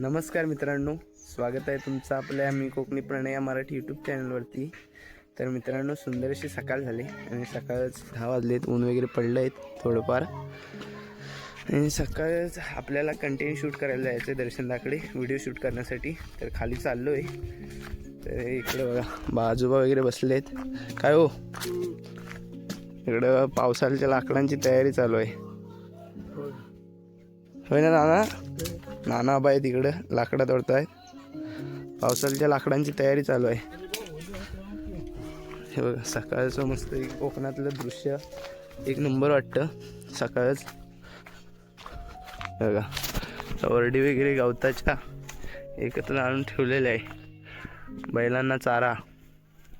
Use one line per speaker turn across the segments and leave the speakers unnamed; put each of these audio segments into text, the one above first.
नमस्कार मित्रांनो स्वागत आहे तुमचं आपल्या मी कोकणी प्रणय या मराठी यूट्यूब चॅनलवरती तर मित्रांनो सुंदर अशी सकाळ झाली आणि सकाळच दहा वाजलेत ऊन वगैरे पडलं आहेत थोडंफार. आणि सकाळच आपल्याला कंटेंट शूट करायला जायचं आहे दर्शनदाकडे व्हिडिओ शूट करण्यासाठी. तर खाली चाललो आहे तर इकडे बघा बाजूबा वगैरे बसले आहेत काय हो? इकडं पावसाळ्याच्या लाकडांची तयारी चालू आहे. होय ना नाना? नाना आहे तिकडं लाकडं आहेत पावसाळ्याच्या लाकडांची तयारी चालू आहे. हे बघा सकाळचं मस्त एक कोकणातलं दृश्य एक नंबर वाटतं सकाळच. बघा वरडी वगैरे गवताच्या एकत्र आणून ठेवलेले आहे. बैलांना चारा.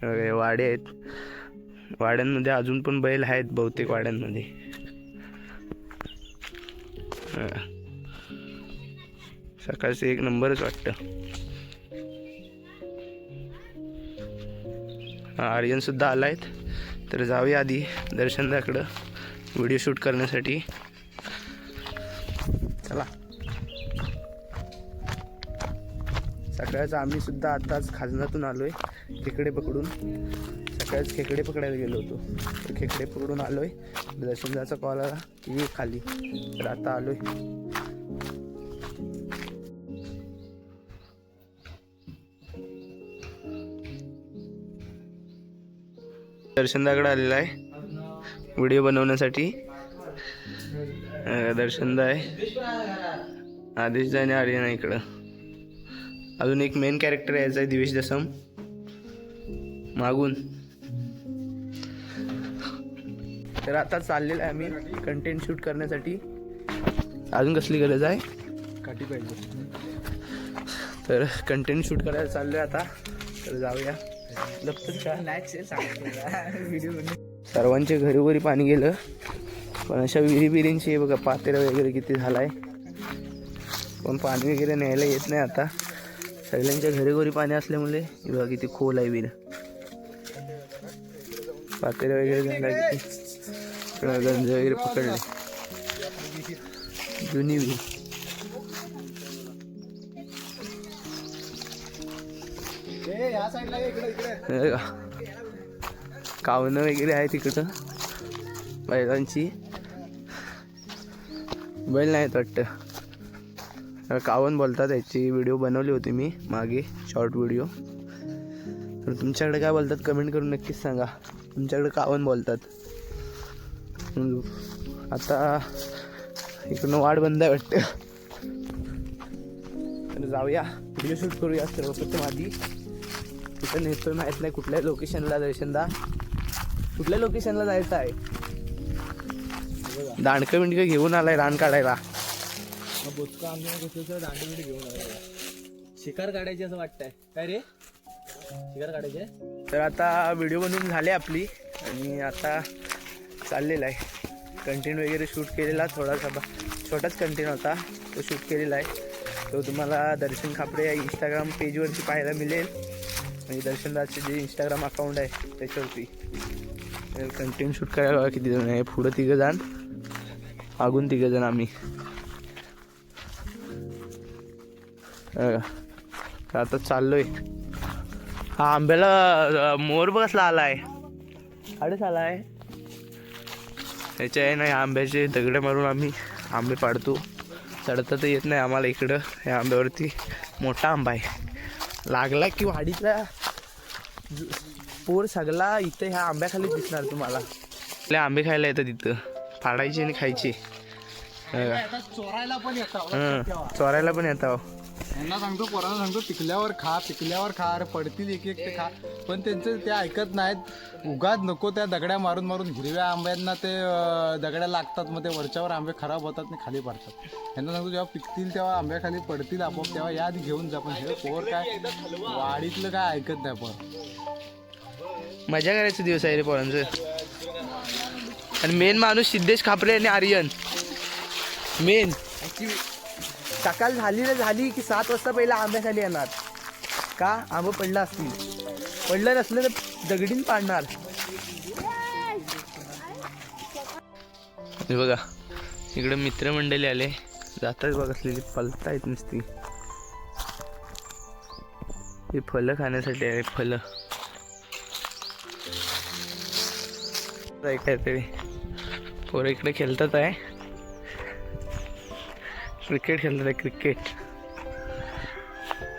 बघा, वाडे आहेत. वाड्यांमध्ये अजून पण बैल आहेत बहुतेक वाड्यांमध्ये. सकाळचं एक नंबरच वाटतं. आर्यनसुद्धा आला आहेत तर जाऊया आधी दर्शनदाकडं व्हिडिओ शूट करण्यासाठी. चला. सकाळचं आम्ही सुद्धा आताच खाजनातून आहे खेकडे पकडून. सकाळच खेकडे पकडायला गेलो होतो. तर खेकडे पकडून आलो आहे दर्शनदाचा कॉल आला की खाली. तर आता आलो आहे दर्शनदाकडे आलेला आहे. व्हिडिओ बनवण्यासाठी. दर्शनदा आहे. आदेश आणि आर्यन आहे इकडं. अजून एक मेन कॅरेक्टर यायचा आहे दिवेश दसम. मागून. तर आता चाललेलं आहे आम्ही कंटेंट शूट करण्यासाठी. अजून कसली गरज आहे?
काठी पाहिजे.
तर कंटेंट शूट करायला चाललोय आता. तर जाऊया. लपत का
व्हिडिओ
सर्वांचे घरोघरी पाणी गेलं. पण अशा विहिरी बिरींची बघा पातेरं वगैरे किती झालाय. पण पाणी वगैरे न्यायला येत नाही आता. सगळ्यांच्या घरोघरी पाणी असल्यामुळे बघा किती खोल आहे विहीर. पातेरं वगैरे झाला किती गंज वगैरे पकडले. जुनी विहीर. कावणं वगैरे आहे तिकडं. बैलांची बैल नाहीत वाटतं. कावण बोलतात याची. व्हिडिओ बनवली होती मी मागे शॉर्ट व्हिडिओ तर तुमच्याकडे काय बोलतात कमेंट करून नक्कीच सांगा. तुमच्याकडे कावण बोलतात. आता इकडनं वाट बंद आहे वाटतं. तर जाऊया. व्हिडिओ शूट करूया सर्वप्रथम आधी. कुठं नेतो माहीत नाही कुठल्या लोकेशनला दर्शनदा कुठल्या लोकेशनला जायचं आहे? दांडकं बिंडकं घेऊन आलाय रान काढायला.
बोचका आमच्या कसं दांडी बिंडी घेऊन आला शिकार काढायची असं वाटतंय. काय रे? शिकार काढायचे
तर आता व्हिडिओ बनवून झाली आपली आणि आता चाललेला आहे. कंटेंट वगैरे शूट केलेला थोडासा छोटाच कंटेंट होता तो शूट केलेला आहे. तो तुम्हाला दर्शन खापरे या इंस्टाग्राम पेजवरती पाहायला मिळेल. आणि दर्शनदाचे जे इंस्टाग्राम अकाउंट आहे त्याच्यावरती. कंटेंट शूट करायला बघा किती जण आहे. पुढं तिघं जण मागून तिघं जण आम्ही आता चाललोय. हा आंब्याला मोर बसला आलाय. आडच आलाय त्याच्या आहे ना या आंब्याचे दगडे मारून आम्ही आंबे पाडतो. चढता तर येत नाही आम्हाला इकडं या आंब्यावरती. मोठा आंबा आहे. लागला की वाडीचा पोर सगळा इथं ह्या आंब्याखाली दिसणार तुम्हाला. आपल्या आंबे खायला येतात तिथं फाडायचे आणि खायचे.
चोरायला पण येतात
हं, चोरायला पण येतं.
यांना सांगतो पोरांना सांगतो पिकल्यावर खा पिकल्यावर खा अरे पडतील एक एक ते खा. पण त्यांचं ते ऐकत नाहीत. उगाच नको त्या दगड्या मारून मारून हिरव्या आंब्यांना ते दगड्या लागतात मग ते वरच्यावर आंबे खराब होतात आणि खाली पडतात. यांना सांगतो जेव्हा पिकतील तेव्हा आंब्याखाली पडतील आपोआप तेव्हा या आधी घेऊन जा. पण हे पोर काय वाडीतलं काय ऐकत नाही पोर.
मजा करायचं दिवस आहे रे पोरांचं. आणि मेन माणूस सिद्धेश खापरे आणि आर्यन. मेन. सकाळ झाली ना झाली की सात वाजता पहिला आंब्याखाली येणार. का? आंबं पडलं असतील. पडलं नसलं तर दगडीन पाडणार. हे बघा इकडे मित्रमंडळी आले. जातात बघ असलेली फलता येत नसती. हे फलं खाण्यासाठी आहे फलं. काय काहीतरी पोरं इकडे खेळतात आहे. क्रिकेट खेळतात आहे क्रिकेट.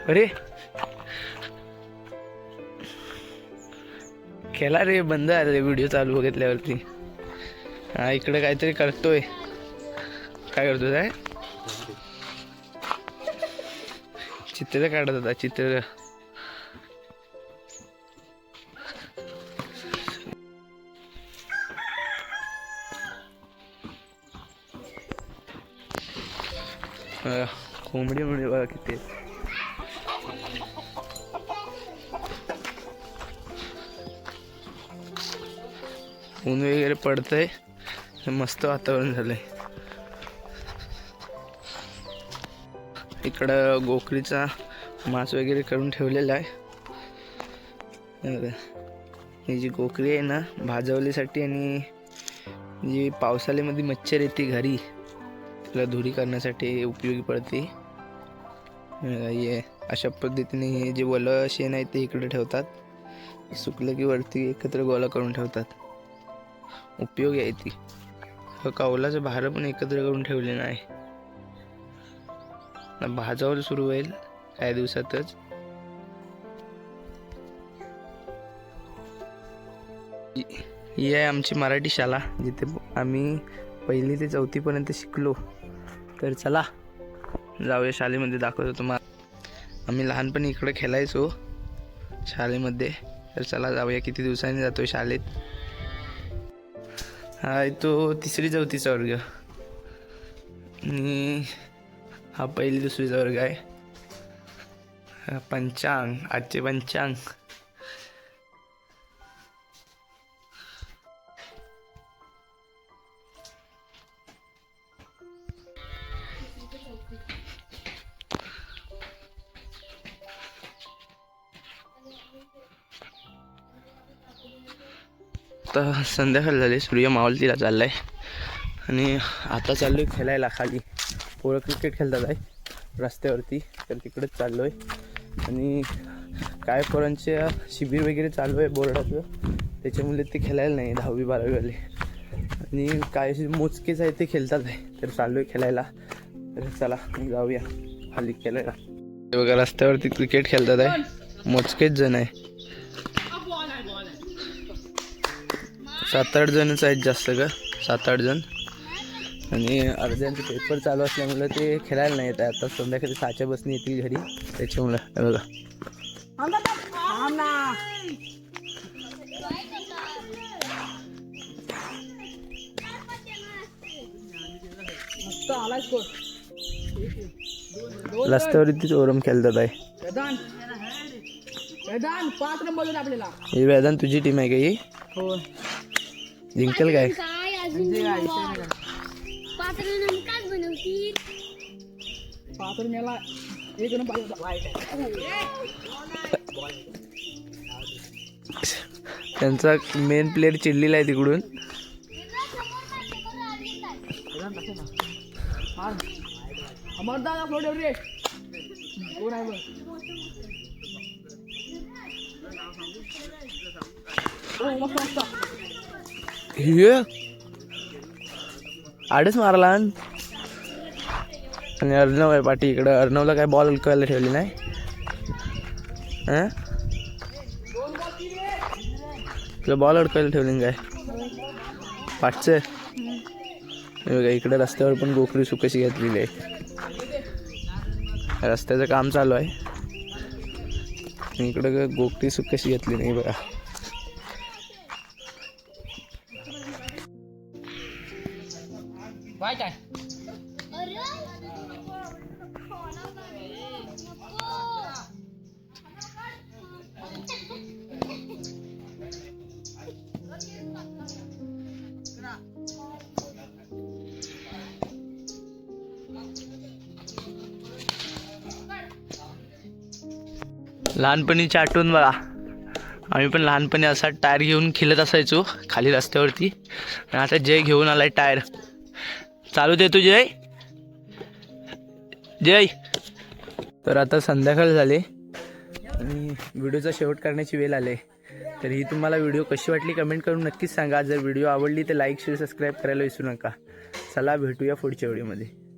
अरे. खेळा रे बंद आले व्हिडिओ चालू बघितल्यावरती. हा इकडे काहीतरी करतोय. काय करतोय काय चित्र काढत होता चित्र. कोंबडी म्हणजे बघा किती ऊन वगैरे पडतंय. मस्त वातावरण झालंय. इकडं गोकरीचा मांस वगैरे करून ठेवलेला आहे. ही जी गोकरी आहे ना भाजवलीसाठी आणि जी पावसाळ्यामध्ये मच्छर येते घरी तिला धुरी करण्यासाठी उपयोगी पडते. हे अशा पद्धतीने हे जे वलं शेण आहे ते इकडे ठेवतात. सुकलं की वरती एकत्र गोळा करून ठेवतात. उपयोगी आहे ती. कौलाचं भारं पण एकत्र करून ठेवलेलं आहे. भाजावर सुरू होईल काही दिवसातच. ही- ही आहे आमची मराठी शाळा जिथे आम्ही पहिली ते चौथीपर्यंत शिकलो. तर चला जाऊया शाळेमध्ये दाखवतो तुम्हाला. आम्ही लहानपणी इकडे खेळायचो शाळेमध्ये. तर चला जाऊया किती दिवसांनी जातोय शाळेत. हा तो तिसरी चौथीचा वर्ग. आणि हा पहिली दुसरीचा वर्ग आहे. पंचांग आजचे पंचांग. आता संध्याकाळ झाली सूर्य मावलतीला चालला आहे आणि आता चाललो आहे खेळायला खाली. पोरं क्रिकेट खेळतात आहे रस्त्यावरती तर तिकडेच चाललो आहे आणि काय पोरांचे शिबिर वगैरे चालू आहे बोर्डाचं त्याच्यामुळे ते खेळायला नाही दहावी बारावीवाले आणि काय मोजकेच आहे ते खेळतात आहे तर चाललो आहे खेळायला. तर चला जाऊया. खाली खेळायला. बघा रस्त्यावरती क्रिकेट खेळतात आहे मोजकेच जण आहे. सात आठ जणच आहेत जास्त का? सात आठ जण. आणि अर्ध्यांचे पेपर चालू असल्यामुळे ते खेळायला नाही येत आहे. आता संध्याकाळी सहाच्या बसने येतील घरी. त्याच्यामुळं बघा. रस्त्यावरती चोरम खेळतात आहे.
वेदांत
तुझी टीम आहे का ही?
हो
जिंकेल काय?
काय अजून पात्र बनवतील.
पाच मेला एक
त्यांचा मेन प्लेअर चिडलेला आहे तिकडून.
अमरदास हे
आडच मारला आणि अर्णव आहे पाठी इकडं अर्णवला काय बॉल अडकायला ठेवली नाही तुला बॉल अडकायला ठेवली काय पाठचं बघा इकडे रस्त्यावर पण गोखरी सुकशी घातलेली आहे रस्त्याचं काम चालू आहे इकडं गोखरी सुकशी घेतली नाही बघा लहानपणीची आठवण बघा. आम्ही पण लहानपणी असा टायर घेऊन खेळत असायचो खाली रस्त्यावरती. आणि आता जय घेऊन आलाय टायर. चालू दे तू जय. जय. तर आता संध्याकाळ झाले. आणि व्हिडिओचा शेवट करण्याची वेळ आले. तर ही तुम्हाला व्हिडिओ कशी वाटली कमेंट करून नक्कीच सांगा. जर व्हिडिओ आवडली तर लाईक शेअर सबस्क्राईब करायला विसरू नका. चला भेटूया पुढच्या व्हिडिओमध्ये.